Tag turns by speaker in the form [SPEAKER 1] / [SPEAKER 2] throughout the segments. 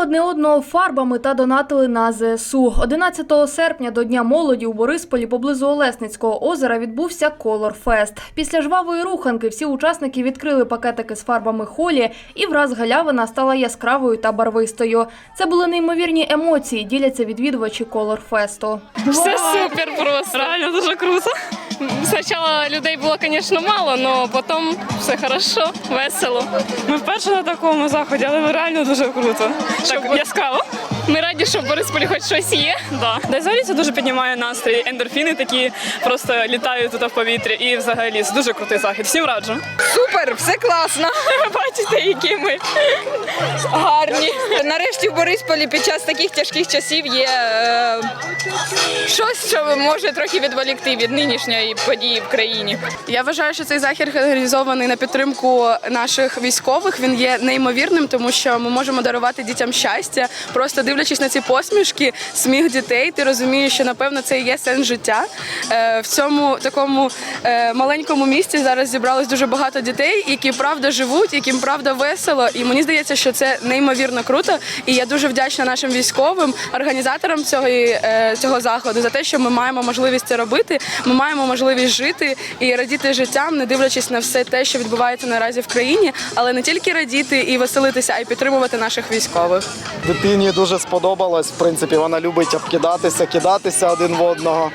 [SPEAKER 1] одне одного фарбами та донатили на ЗСУ. 11 серпня до Дня молоді у Борисполі поблизу Олесницького озера відбувся Колор Фест. Після жвавої руханки всі учасники відкрили пакетики з фарбами холі, і враз галявина стала яскравою та барвистою. Це були неймовірні емоції, діляться відвідувачі Колор Фесту.
[SPEAKER 2] Все супер просто. Реально дуже круто. Спочатку людей було, звісно, мало, але потім все хорошо, весело.
[SPEAKER 3] Ми вперше на такому заході, але реально дуже круто. Так
[SPEAKER 2] Щоб-
[SPEAKER 3] яскраво.
[SPEAKER 2] Ми раді, що в Борисполі хоч щось є.
[SPEAKER 3] Да. Да, і взагалі це дуже піднімає настрій. Ендорфіни такі просто літають тут в повітрі. І взагалі це дуже крутий захід. Всім раджу.
[SPEAKER 4] Супер, все класно.
[SPEAKER 3] Бачите, які ми.
[SPEAKER 4] Гарні. Нарешті в Борисполі під час таких тяжких часів є е, щось, що може трохи відволікти від нинішньої події в країні.
[SPEAKER 5] Я вважаю, що цей захід організований на підтримку наших військових. Він є неймовірним, тому що ми можемо дарувати дітям щастя. Просто дивлячись на ці посмішки, сміх дітей, ти розумієш, що напевно це і є сенс життя. Е, В цьому такому е, маленькому місті зараз зібралось дуже багато дітей, які правда живуть, яким правда весело. І мені здається, що це неймовірно круто. І я дуже вдячна нашим військовим організаторам цього, е, цього заходу за те, що ми маємо можливість це робити. Ми маємо можливість жити і радіти життям, не дивлячись на все те, що відбувається наразі в країні, але не тільки радіти і веселитися, а й підтримувати наших військових.
[SPEAKER 6] Дитині дуже сподобалось. В принципі, вона любить обкидатися, кидатися один в одного.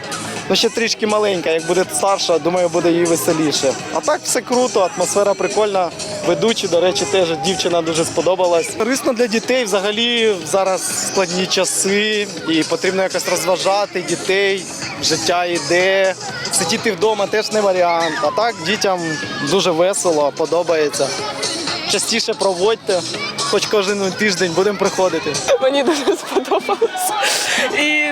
[SPEAKER 6] Ну, ще трішки маленька, як буде старша, думаю, буде їй веселіше. А так все круто, атмосфера прикольна. Ведучі, до речі, теж дівчина дуже сподобалась. Корисно для дітей взагалі зараз складні часи, і потрібно якось розважати дітей. Життя йде. Сидіти вдома теж не варіант. А так дітям дуже весело, подобається. Частіше проводьте, хоч кожен тиждень будемо приходити.
[SPEAKER 3] Мені дуже сподобалось. І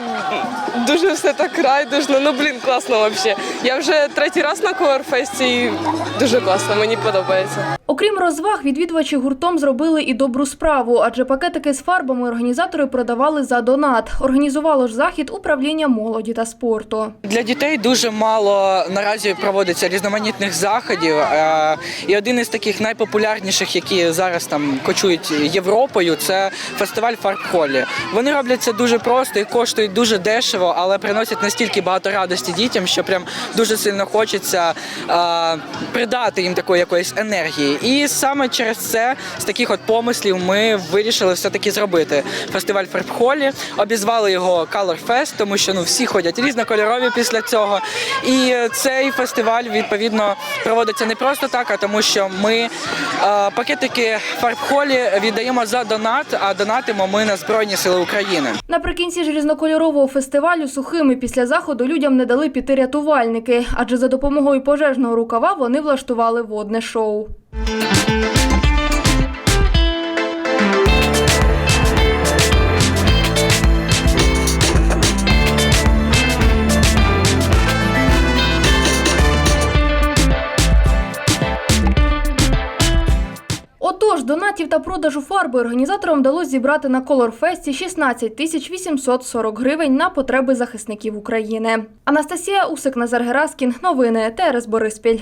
[SPEAKER 3] дуже все так райдужно. Ну блін, класно взагалі. Я вже третій раз на колорфесті і дуже класно, мені подобається.
[SPEAKER 1] Окрім розваг, відвідувачі гуртом зробили і добру справу, адже пакетики з фарбами організатори продавали за донат. Організувало ж захід управління молоді та спорту.
[SPEAKER 7] Для дітей дуже мало наразі проводиться різноманітних заходів. Е, І один із таких найпопулярніших, які зараз там кочують Європою, це фестиваль фарб-холі. Вони роблять це дуже просто і коштують дуже дешево, але приносять настільки багато радості дітям, що прям дуже сильно хочеться е, придати їм такої якоїсь енергії. І саме через це з таких от помислів ми вирішили все таки зробити фестиваль фарб-холі, обізвали його Color Fest, тому що ну всі ходять різнокольорові після цього. І цей фестиваль відповідно проводиться не просто так, а тому, що ми е, пакетики фарб-холі віддаємо за донат, а донатимо ми на Збройні Сили України.
[SPEAKER 1] Наприкінці ж різнокольорового фестивалю сухими після заходу людям не дали піти рятувальники, адже за допомогою пожежного рукава вони влаштували водне шоу. Отож, та продажу фарби організаторам вдалося зібрати на Колорфесті 16 тисяч 840 гривень на потреби захисників України. Анастасія Усик, Назар Гераскін. Новини ТРС Бориспіль.